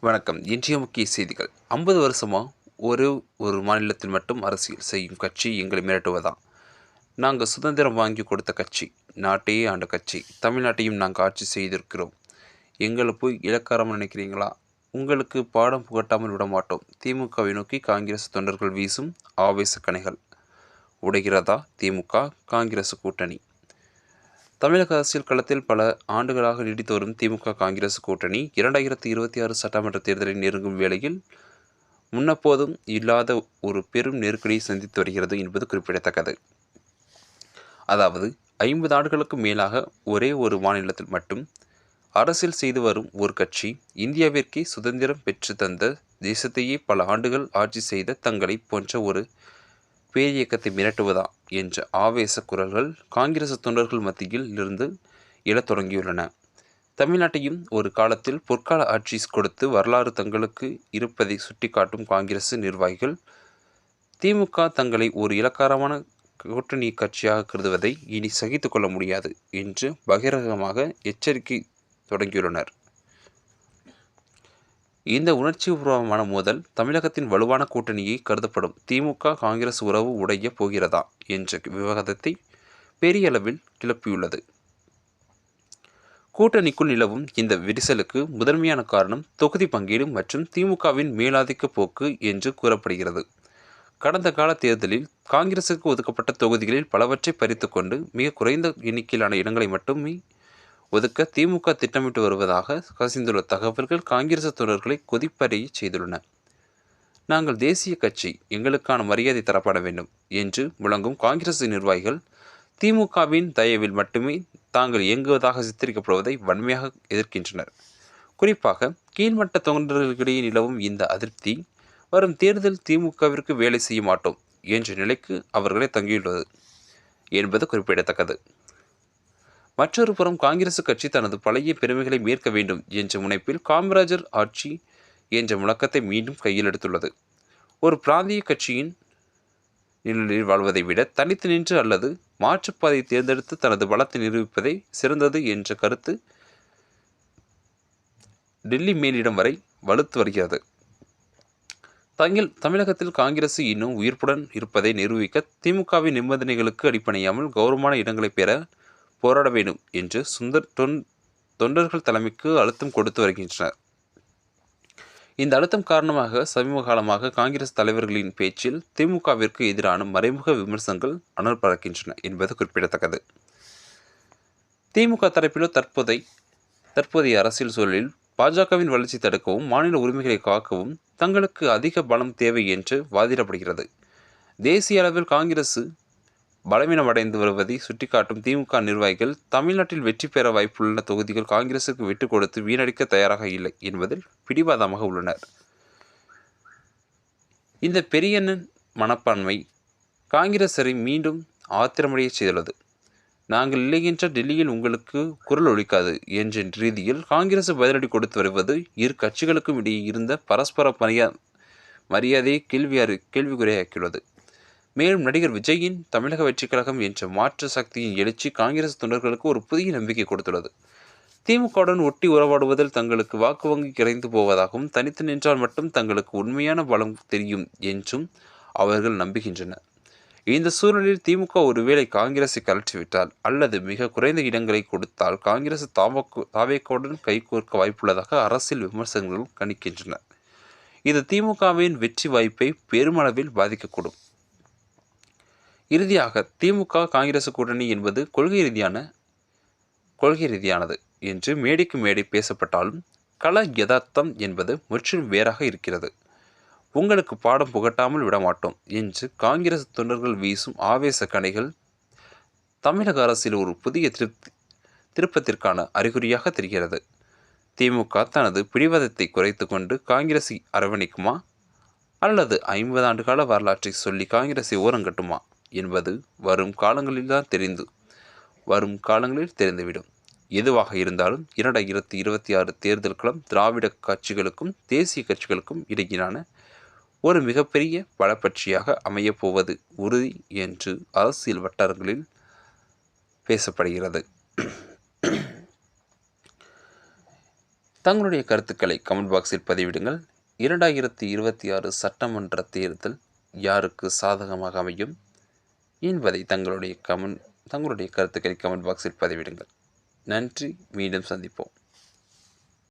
வணக்கம். இன்றைய முக்கிய செய்திகள். ஐம்பது வருஷமாக ஒரு ஒரு மாநிலத்தில் மட்டும் அரசியல் செய்யும் கட்சி எங்களை மிரட்டுவதா? நாங்கள் சுதந்திரம் வாங்கி கொடுத்த கட்சி நாட்டையே ஆண்ட கட்சி தமிழ்நாட்டையும் நாங்கள் ஆட்சி செய்திருக்கிறோம். எங்களை போய் இலக்காரம் நினைக்கிறீங்களா? உங்களுக்கு பாடம் புகட்டாமல் விட மாட்டோம். திமுகவை நோக்கி காங்கிரஸ் தொண்டர்கள் வீசும் ஆவேச கணைகள். உடைகிறதா? திமுக காங்கிரஸ் கூட்டணி. தமிழக அரசியல் களத்தில் பல ஆண்டுகளாக நீடித்து வரும் திமுக காங்கிரஸ் கூட்டணி இரண்டாயிரத்தி இருபத்தி ஆறு சட்டமன்ற தேர்தலை நெருங்கும் வேளையில் முன்னப்போதும் இல்லாத ஒரு பெரும் நெருக்கடியை சந்தித்து வருகிறது என்பது குறிப்பிடத்தக்கது. அதாவது ஐம்பது ஆண்டுகளுக்கு மேலாக ஒரே ஒரு மாநிலத்தில் மட்டும் அரசியல் செய்து வரும் ஒரு கட்சி இந்தியாவிற்கே சுதந்திரம் பெற்று தந்த தேசத்தையே பல ஆண்டுகள் ஆட்சி செய்த தங்களை போன்ற ஒரு பேரியக்கத்தை மிரட்டுவதா? என்ற ஆவேச குரல்கள் காங்கிரஸ் தொண்டர்கள் மத்தியில் இருந்து எழத் தொடங்கியுள்ளன. தமிழ்நாட்டையும் ஒரு காலத்தில் பொற்கால ஆட்சி கொடுத்து வரலாறு தங்களுக்கு இருப்பதை சுட்டிக்காட்டும் காங்கிரஸ் நிர்வாகிகள் திமுக தங்களை ஒரு இலக்காரமான கூட்டணி கட்சியாக கருதுவதை இனி சகித்து கொள்ள முடியாது என்று பகிரங்கமாக எச்சரிக்கை தொடங்கியுள்ளனர். இந்த உணர்ச்சிபூர்வமான மோதல் தமிழகத்தின் வலுவான கூட்டணியை கருதப்படும். திமுக காங்கிரஸ் உறவு உடைய போகிறதா என்ற விவாதத்தை பெரிய அளவில் கிளப்பியுள்ளது. கூட்டணிக்குள் நிலவும் இந்த விரிசலுக்கு முதன்மையான காரணம் தொகுதி பங்கீடு மற்றும் திமுகவின் மேலாதிக்க போக்கு என்று கூறப்படுகிறது. கடந்த கால தேர்தலில் காங்கிரசுக்கு ஒதுக்கப்பட்ட தொகுதிகளில் பலவற்றை பறித்துக்கொண்டு மிக குறைந்த எண்ணிக்கையிலான இடங்களை மட்டுமே ஒதுக்க திமுக திட்டமிட்டு வருவதாக கசிந்துள்ள தகவல்கள் காங்கிரஸ் தொண்டர்களை கொதிப்படைய செய்துள்ளன. நாங்கள் தேசிய கட்சி எங்களுக்கான மரியாதை தரப்பட வேண்டும் என்று முழங்கும் காங்கிரஸ் நிர்வாகிகள் திமுகவின் தயவில் மட்டுமே தாங்கள் இயங்குவதாக சித்தரிக்கப்படுவதை வன்மையாக எதிர்க்கின்றனர். குறிப்பாக கீழ்மட்ட தொண்டர்களிடையே நிலவும் இந்த அதிருப்தி வரும் தேர்தல் திமுகவிற்கு வேலை செய்ய மாட்டோம் என்ற நிலைக்கு அவர்களே தங்கியுள்ளது என்பது குறிப்பிடத்தக்கது. மற்றொரு புறம் காங்கிரஸ் கட்சி தனது பழைய பெருமைகளை மீட்க வேண்டும் என்ற முனைப்பில் காமராஜர் ஆட்சி என்ற முழக்கத்தை மீண்டும் கையில் எடுத்துள்ளது. ஒரு பிராந்திய கட்சியின் நிழலில் வாழ்வதை விட தனித்து நின்று அல்லது மாற்றுப்பாதை தேர்ந்தெடுத்து தனது பலத்தை நிரூபிப்பதே சிறந்தது என்ற கருத்து டெல்லி மேலிடம் வரை வலுத்து வருகிறது. தங்கில் தமிழகத்தில் காங்கிரஸ் இன்னும் உயிர்ப்புடன் இருப்பதை நிரூபிக்க திமுகவின் நிபந்தனைகளுக்கு அடிப்படையாமல் கௌரவமான இடங்களை பெற போராட வேண்டும் என்று சுந்தர் தொன் தொண்டர்கள் தலைமைக்கு அழுத்தம் கொடுத்து வருகின்றனர். இந்த அழுத்தம் காரணமாக சமீப காலமாக காங்கிரஸ் தலைவர்களின் பேச்சில் திமுகவிற்கு எதிரான மறைமுக விமர்சனங்கள் அனல் பறக்கின்றன என்பது குறிப்பிடத்தக்கது. திமுக தரப்பிலோ தற்போதை தற்போதைய அரசியல் சூழலில் பாஜகவின் வளர்ச்சி தடுக்கவும் மாநில உரிமைகளை காக்கவும் தங்களுக்கு அதிக பலம் தேவை என்று வாதிடப்படுகிறது. தேசிய அளவில் பலவீனம் அடைந்து வருவதை சுட்டிக்காட்டும் திமுக நிர்வாகிகள் தமிழ்நாட்டில் வெற்றி பெற வாய்ப்புள்ள தொகுதிகள் காங்கிரசுக்கு விட்டு கொடுத்து வீணடிக்க தயாராக இல்லை என்பதில் பிடிவாதமாக உள்ளனர். இந்த பெரியண்ணன் மனப்பான்மை காங்கிரசரை மீண்டும் ஆத்திரமடைய செய்துள்ளது. நாங்கள் இல்லை டெல்லியில் உங்களுக்கு குரல் ஒழிக்காது என்ற ரீதியில் காங்கிரஸ் பதிலடி கொடுத்து வருவது இரு கட்சிகளுக்கும் இடையே இருந்த பரஸ்பர மரியா மரியாதையை கேள்வியாறு கேள்விக்குறையாக்கியுள்ளது. மேலும் நடிகர் விஜயின் தமிழக வெற்றிக் கழகம் என்ற மாற்று சக்தியின் எழுச்சி காங்கிரஸ் தொண்டர்களுக்கு ஒரு புதிய நம்பிக்கை கொடுத்துள்ளது. திமுகவுடன் ஒட்டி உறவாடுவதில் தங்களுக்கு வாக்கு வங்கி கிடைந்து போவதாகவும் தனித்து நின்றால் மட்டும் தங்களுக்கு உண்மையான பலம் தெரியும் என்றும் அவர்கள் நம்புகின்றனர். இந்த சூழலில் திமுக ஒருவேளை காங்கிரஸை கலற்றிவிட்டால் அல்லது மிக குறைந்த இடங்களை கொடுத்தால் காங்கிரஸ் தாவக்கு தாவேக்கோடன் கைகோர்க்க வாய்ப்புள்ளதாக அரசியல் விமர்சகர்கள் கணிக்கின்றன இது திமுகவின் வெற்றி வாய்ப்பை பெருமளவில் பாதிக்கக்கூடும். இறுதியாக திமுக காங்கிரஸ் கூட்டணி என்பது கொள்கை ரீதியான கொள்கை ரீதியானது என்று மேடைக்கு மேடை பேசப்பட்டாலும் கள யதார்த்தம் என்பது முற்றிலும் வேறாக இருக்கிறது. உங்களுக்கு பாடம் புகட்டாமல் விடமாட்டோம் என்று காங்கிரஸ் தொண்டர்கள் வீசும் ஆவேச கணைகள் தமிழக அரசில் ஒரு புதிய திருப்தி திருப்பத்திற்கான அறிகுறியாக தெரிகிறது. திமுக தனது பிடிவாதத்தை குறைத்து கொண்டு காங்கிரஸை அரவணைக்குமா? அல்லது ஐம்பது ஆண்டுகால வரலாற்றை சொல்லி காங்கிரஸை ஓரங்கட்டுமா என்பது வரும் காலங்களில் தான் தெரிந்து வரும் காலங்களில் தெரிந்துவிடும். எதுவாக இருந்தாலும் இரண்டாயிரத்தி இருபத்தி ஆறு தேர்தல் களம் திராவிட கட்சிகளுக்கும் தேசிய கட்சிகளுக்கும் இடையிலான ஒரு மிகப்பெரிய பலப்பட்சியாக அமையப்போவது உறுதி என்று அரசியல் வட்டாரங்களில் பேசப்படுகிறது. தங்களுடைய கருத்துக்களை கமெண்ட் பாக்ஸில் பதிவிடுங்கள். இரண்டாயிரத்தி இருபத்தி ஆறு சட்டமன்ற தேர்தல் யாருக்கு சாதகமாக அமையும்? என்பதை தங்களுடைய கமெண்ட் தங்களுடைய கருத்துக்களை கமெண்ட் பாக்ஸில் பதிவிடுங்கள். நன்றி. மீண்டும் சந்திப்போம்.